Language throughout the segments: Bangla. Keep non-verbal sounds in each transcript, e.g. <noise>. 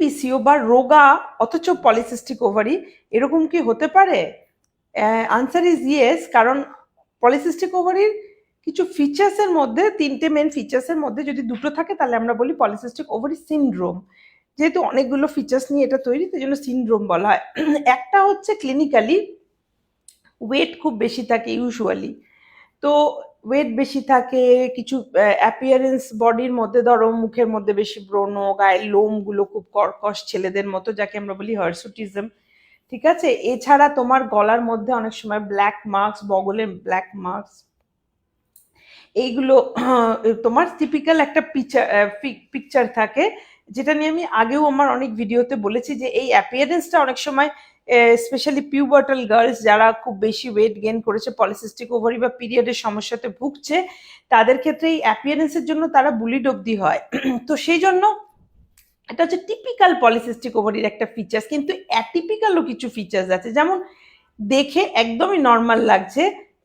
পিসিও বা রোগা অথচ পলিসিস্টিক ওভারি এরকম কি হতে পারে? আনসার ইজ ইয়েস কারণ পলিসিস্টিক ওভারির কিছু ফিচার্সের মধ্যে, তিনটে মেন ফিচার্সের মধ্যে যদি দুটো থাকে, তাহলে আমরা বলি পলিসিস্টিক ওভারি সিনড্রোম যেহেতু অনেকগুলো ফিচার্স নিয়ে এটা তৈরি সেই জন্য সিনড্রোম বলা হয়। একটা হচ্ছে ক্লিনিক্যালি ওয়েট খুব বেশি থাকে ইউজুয়ালি তো ওয়েট বেশি থাকে, কিছু অ্যাপিয়ারেন্স বডির মধ্যে ধরো মুখের মধ্যে বেশি ব্রণ, গায়ের লোমগুলো খুব কর্কশ ছেলেদের মতো, যাকে আমরা বলি হার্সুটিজম ঠিক আছে? এছাড়া তোমার গলার মধ্যে অনেক সময় ব্ল্যাক মার্কস বগলে ব্ল্যাক মার্কস এইগুলো তোমার টিপিক্যাল একটা পিকচার পিকচার থাকে। যেটা নিয়ে আমি আগেও আমার অনেক ভিডিওতে বলেছি যে এই অ্যাপিয়ারেন্সটা অনেক সময় স্পেশালি পিউবার্টাল গার্লস যারা খুব বেশি ওয়েট গেন করেছে পলিসিস্টিক ওভারি বা পিরিয়ডের সমস্যাতে ভুগছে, তাদের ক্ষেত্রে এই অ্যাপিয়ারেন্সের জন্য তারা বুলিড অবধি হয়। <clears throat> তো সেই জন্য এটা হচ্ছে টিপিক্যাল পলিসিস্টিক ওভারির একটা ফিচার্স কিন্তু অ্যাটিপিক্যালও কিছু ফিচার্স আছে। যেমন, দেখে একদমই নর্মাল লাগছে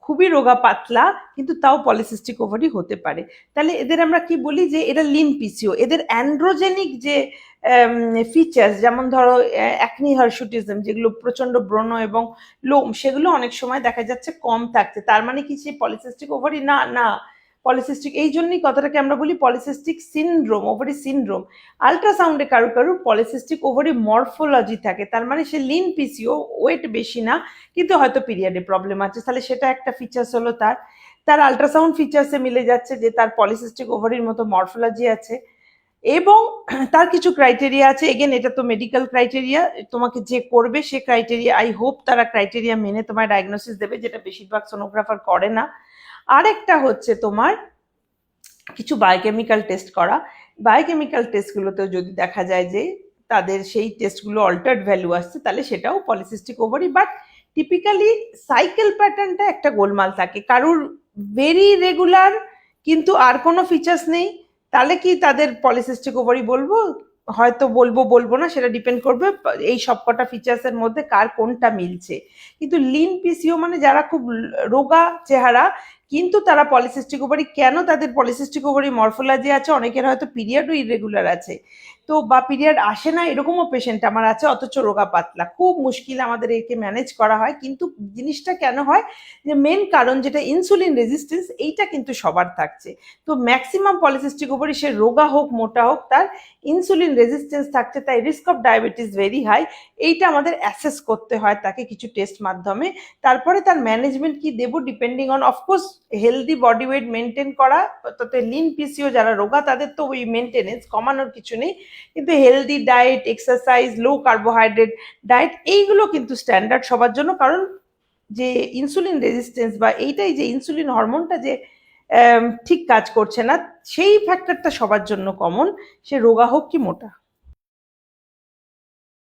খুবই রোগা পাতলা, কিন্তু তাও পলিসিস্টিক ওভারি হতে পারে। তাহলে এদের আমরা কি বলি যে, এরা লিন পিসিও। এদের অ্যান্ড্রোজেনিক যে ফিচার্স যেমন ধরো অ্যাকনি হার্সুটিজম যেগুলো প্রচণ্ড ব্রণ এবং লোম, সেগুলো অনেক সময় দেখা যাচ্ছে কম থাকছে। তার মানে কি সে পলিসিস্টিক ওভারি না না। পলিসিস্টিক এই জন্যই কথাটাকে আমরা বলি পলিসিস্টিক সিনড্রোম ওভারি সিনড্রোম আলট্রাসাউন্ডে কারও কারও পলিসিস্টিক ওভারি মরফোলজি থাকে, তার মানে সে লিন পিসিও ওয়েট বেশি না, কিন্তু হয়তো পিরিয়ডে প্রবলেম আছে। তাহলে সেটা একটা ফিচার্স হলো তার। তার আলট্রাসাউন্ড ফিচার্সে মিলে যাচ্ছে যে তার পলিসিস্টিক ওভারির মতো মরফোলজি আছে। এবং তার কিছু ক্রাইটেরিয়া আছে। এগেন এটা তো মেডিকেল ক্রাইটেরিয়া তোমাকে যে করবে সে ক্রাইটেরিয়া আই হোপ তারা ক্রাইটেরিয়া মেনে তোমায় ডায়াগনোসিস দেবে, যেটা বেশিরভাগ সোনোগ্রাফার করে না। আরেকটা হচ্ছে তোমার কিছু বায়োকেমিক্যাল টেস্ট করা। বায়োকেমিক্যাল টেস্টগুলোতেও যদি দেখা যায় যে তাদের সেই টেস্টগুলো অল্টার্ড ভ্যালু আসছে, তাহলে সেটাও polycystic ovary but typically cycle প্যাটার্নটা একটা গোলমাল থাকে। কারুর ভেরি রেগুলার কিন্তু আর কোনো ফিচার্স নেই, তাহলে কি তাদের পলিসিস্টিক ওভারি বলব? হয়তো বলব বলব না, সেটা ডিপেন্ড করবে এই সবকটা ফিচার্সের মধ্যে কার কোনটা মিলছে। কিন্তু লিন পিসিও মানে যারা খুব রোগা চেহারা কিন্তু তারা পলিসিস্টিক ওভারি কেন তাদের পলিসিস্টিক ওভারি মরফোলজি আছে? অনেকের হয়তো পিরিয়ডও ইরেগুলার আছে। তো বা পিরিয়ড আসে না, এরকমও পেশেন্ট আমার আছে, অথচ রোগা পাতলা। খুব মুশকিল আমাদের একে ম্যানেজ করা হয়, কিন্তু জিনিসটা কেন হয়? যে মেন কারণ যেটা ইনসুলিন রেজিস্ট্যান্স এইটা কিন্তু সবার থাকছে। তো ম্যাক্সিমাম পলিসিস্টিক ওভারি সে রোগা হোক, মোটা হোক, তার ইনসুলিন রেজিস্ট্যান্স থাকছে, তাই risk of diabetes very high এইটা আমাদের অ্যাসেস করতে হয় তাকে কিছু টেস্ট মাধ্যমে। তারপরে তার ম্যানেজমেন্ট কি দেবো? Depending on of course healthy body weight maintain করা, তাতে লিন পিসিও যারা রোগা, তাদের তো ওই মেনটেনেন্স কমানোর কিছু নেই। কিন্তু healthy diet exercise low carbohydrate diet এইগুলো কিন্তু স্ট্যান্ডার্ড সবার জন্য। কারণ যে ইনসুলিন রেজিস্ট্যান্স বা এইটাই যে ইনসুলিন হরমোনটা যে ঠিক কাজ করছে না, সেই ফ্যাক্টরটা সবার জন্য কমন সে রোগা হোক কি মোটা।